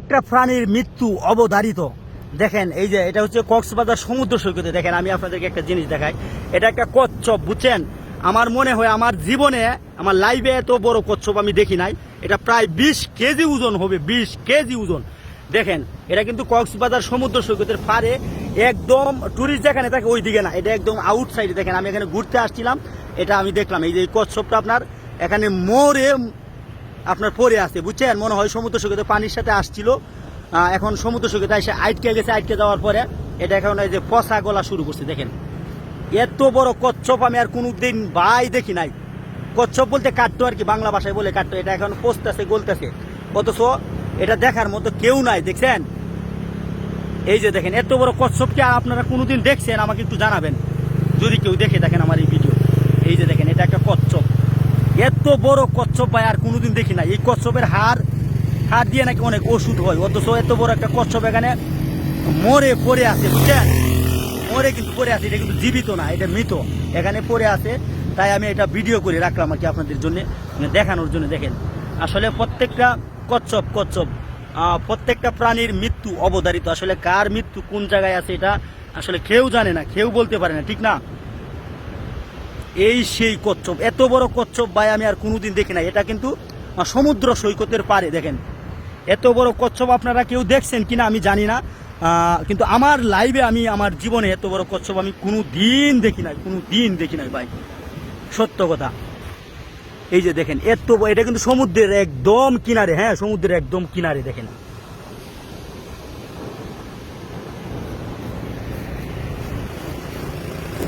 একটা প্রাণীর মৃত্যু অবধারিত। দেখেন, এই যে এটা হচ্ছে কক্সবাজার সমুদ্র সৈকতে। দেখেন, আমি আপনাদেরকে একটা জিনিস দেখাই। এটা একটা কচ্ছপ, বুঝছেন? আমার মনে হয় আমার জীবনে, আমার লাইভে এত বড় কচ্ছপ আমি দেখি নাই। এটা প্রায় বিশ কেজি ওজন হবে, বিশ কেজি ওজন। দেখেন, এটা কিন্তু কক্সবাজার সমুদ্র সৈকতের পারে একদম টুরিস্ট যেখানে থাকে ওই দিকে না। এটা একদম আউটসাইডে দেখেন, আমি এখানে ঘুরতে আসছিলাম। এটা আমি দেখলাম। এই যে কচ্ছপটা আপনার, এখানে মোড়ে আপনার পরে আছে বুঝছেন? মনে হয় সমুদ্র সৈকতে পানির সাথে আসছিল। এখন সমুদ্র সৈকতে এসে আটকে গেছে আটকে যাওয়ার পরে এটা এখন এই যে পচা গলা শুরু করছে, দেখেন। এত বড় কচ্ছপ, আমি আর কোনোদিন ভাই দেখি নাই। কচ্ছপ বলতে কাটতো আর কি, বাংলা ভাষায় বলে কাটতো। এটা এখন পচতেছে, গলতেছে। অথচ এটা দেখার মতো কেউ নাই, দেখছেন? এই যে দেখেন, এত বড় কচ্ছপকে আপনারা কোনোদিন দেখছেন? আমাকে একটু জানাবেন। যদি কেউ দেখে দেখেন আমার এই যে দেখেন এটা একটা কচ্ছপ এত বড় কচ্ছপ ভাই আর কোনোদিন দেখি না এই কচ্ছপের হার হার দিয়ে নাকি অনেক ওষুধ হয়। অথচ এত বড় একটা কচ্ছপ এখানে মরে পড়ে আছে, বুঝছেন? মরে কিন্তু পড়ে আছে, এটা কিন্তু জীবিত না, এটা মৃত। এখানে পড়ে আছে, তাই আমি এটা ভিডিও করে রাখলাম আর কি আপনাদের জন্য মানে দেখানোর জন্য, দেখেন। আসলে প্রত্যেকটা কচ্ছপ কচ্ছপ প্রত্যেকটা প্রাণীর মৃত্যু অবধারিত। আসলে কার মৃত্যু কোন জায়গায় আছে এটা আসলে কেউ জানে না, কেউ বলতে পারে না, ঠিক না? এই সেই কচ্ছপ, এত বড় কচ্ছপ ভাই আমি আর কোনোদিন দেখি না এটা কিন্তু সমুদ্র সৈকতের পারে দেখেন। এত বড় কচ্ছপ আপনারা কেউ দেখছেন কিনা আমি জানি না কিন্তু আমার লাইভে আমি, আমার জীবনে এত বড় কচ্ছপ আমি কোনো দিন দেখি নাই কোনো দিন দেখি নাই ভাই। সত্য কথা। এই যে দেখেন, এত এটা কিন্তু সমুদ্রের একদম কিনারে হ্যাঁ সমুদ্রের একদম কিনারে, দেখেন।